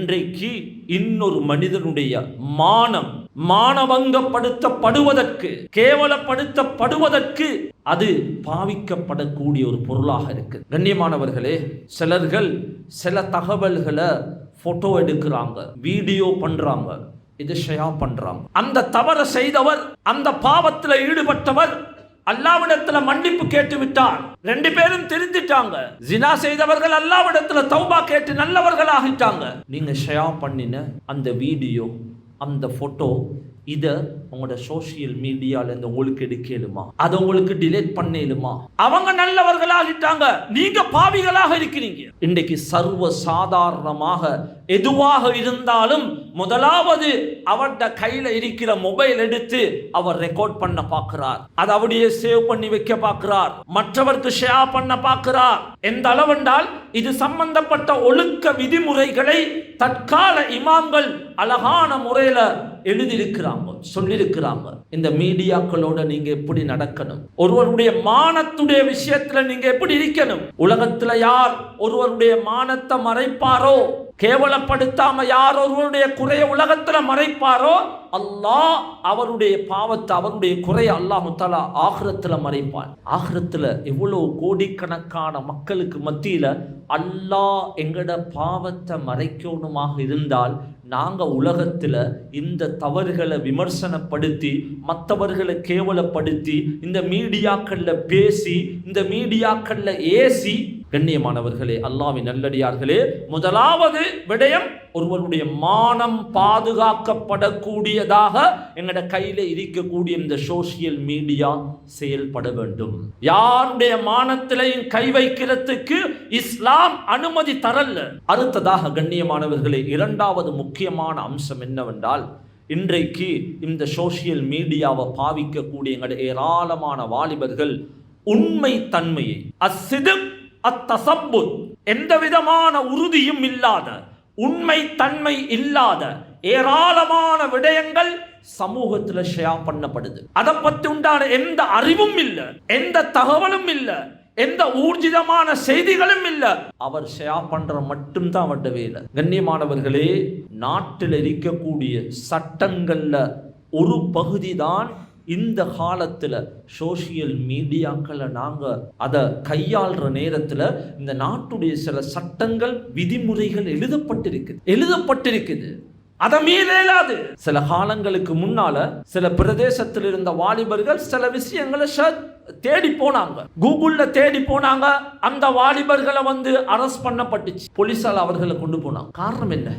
இன்றைக்கு இன்னொரு மனிதனுடைய மானம் மானபங்கப்படுத்தப்படுவதற்கு கேவலப்படுத்தப்படுவதற்கு அது பாவிக்கப்படக்கூடிய ஒரு பொருளாக இருக்கு. கண்ணியமானவர்களே சிலர்கள் சில தகவல்களை போட்டோ எடுக்கிறாங்க வீடியோ பண்றாங்க இது ஷேர் பண்றாங்க. அந்த தவறை செய்தவர் அந்த பாவத்தில் ஈடுபட்டவர் அல்லாவிடத்துல மன்னிப்பு கேட்டு விட்டான் ரெண்டு பேரும் தெரிஞ்சிட்டாங்க ஜினா செய்தவர்கள் அல்லாவிடத்துல தௌபா கேட்டு நல்லவர்கள் ஆகிட்டாங்க நீங்க ஷேர் பண்ணின அந்த வீடியோ அந்த போட்டோ இதை உங்களோட சோசியல் மீடியால இருந்து உங்களுக்கு எடுக்கலுமா? அதை உங்களுக்கு டிலேட் பண்ணலுமா? அவங்க நல்லவர்களாகிட்டாங்க. நீங்க பாவிகளாக இருக்கிறீங்க. இன்றைக்கு சர்வ சாதாரணமாக எதுவாக இருந்தாலும் முதலாவது அவர்கிட்ட கையில இருக்கிற மொபைல் எடுத்து அவர் ரெக்கார்ட் பண்ண பார்க்கிறார். அதை அப்படியே சேவ் பண்ணி வைக்க பார்க்கிறார். மற்றவருக்கு ஷேர் பண்ண பார்க்கிறார். எந்த அளவென்றால் இது சம்பந்தப்பட்ட ஒழுக்க விதிமுறைகளை தற்கால இமாம்கள் அழகான முறையில எழுதியிருக்கிறாங்க சொல்லியிருக்கிறாங்க இந்த மீடியாக்களோட நீங்க எப்படி நடக்கணும்? ஒருவருடைய மானத்துடைய விஷயத்துல நீங்க எப்படி இருக்கணும்? உலகத்துல யார் ஒருவருடைய மானத்தை மறைப்பாரோ? கேவலப்படுத்தாம யார் ஒருவருடைய குறைய உலகத்துல மறைப்பாரோ அல்லாஹ் அவருடைய பாவத்தை அவருடைய குறைய அல்லாஹ் முத்தாலா ஆகிரத்துல மறைப்பான். ஆகிரத்துல எவ்வளவு கோடிக்கணக்கான மக்களுக்கு மத்தியில அல்லாஹ் எங்கட பாவத்தை மறைக்கணுமாக இருந்தால் நாங்க உலகத்துல இந்த தவறுகளை விமர்சனப்படுத்தி மற்றவர்களை கேவலப்படுத்தி இந்த மீடியாக்கள்ல பேசி இந்த மீடியாக்கள்ல ஏசி கண்ணியமானவர்களே அல்லாவின் நல்லடியார்களே முதலாவது விடயம் ஒருவருடைய மானம் பாதுகாக்கப்படக்கூடியதாக எங்களோட கையில் இருக்கக்கூடிய இந்த சோசியல் மீடியா செயல்பட வேண்டும். யாருடைய மானத்திலையும் கை வைக்கிறதுக்கு இஸ்லாம் அனுமதி தரல அடுத்ததாக கண்ணியமானவர்களே இரண்டாவது முக்கியமான அம்சம் என்னவென்றால் இன்றைக்கு இந்த சோசியல் மீடியாவை பாவிக்கக்கூடிய எங்களுடைய ஏராளமான வாலிபர்கள் உண்மை தன்மையை அசிது அத்தசப்பு எந்த விதமான உறுதியும் இல்லாத உண்மை தன்மை இல்லாத ஏராளமான விடயங்கள் சமூகத்தில் ஷேர் பண்ணப்படுது. அதை பற்றி உண்டான எந்த அறிவும் இல்லை எந்த தகவலும் இல்லை எந்த ஊர்ஜிதமான செய்திகளும் இல்ல. அவர் ஷேர் பண்ற மட்டும்தான் அவருடைய வேலை. கண்ணியமானவர்களே நாட்டில் இருக்கக்கூடிய சட்டங்கள்ல ஒரு பகுதி தான் இந்த காலத்தில் சோசியல் மீடியாக்களை நாங்கள் அதை கையாளுற நேரத்தில் இந்த நாட்டுடைய சில சட்டங்கள் விதிமுறைகள் எழுதப்பட்டிருக்குது எழுதப்பட்டிருக்குது. அதை மீற சில காலங்களுக்கு முன்னால சில பிரதேசத்தில் இருந்த வாலிபர்கள் சில விஷயங்களை தேடி போனாங்க. கூகுள்ல தேடி போனாங்க. அந்த வாலிபர்களை வந்து அரஸ்ட் பண்ணப்பட்டுச்சு. போலீஸால் அவர்களை கொண்டு போனாங்க. காரணம் என்ன?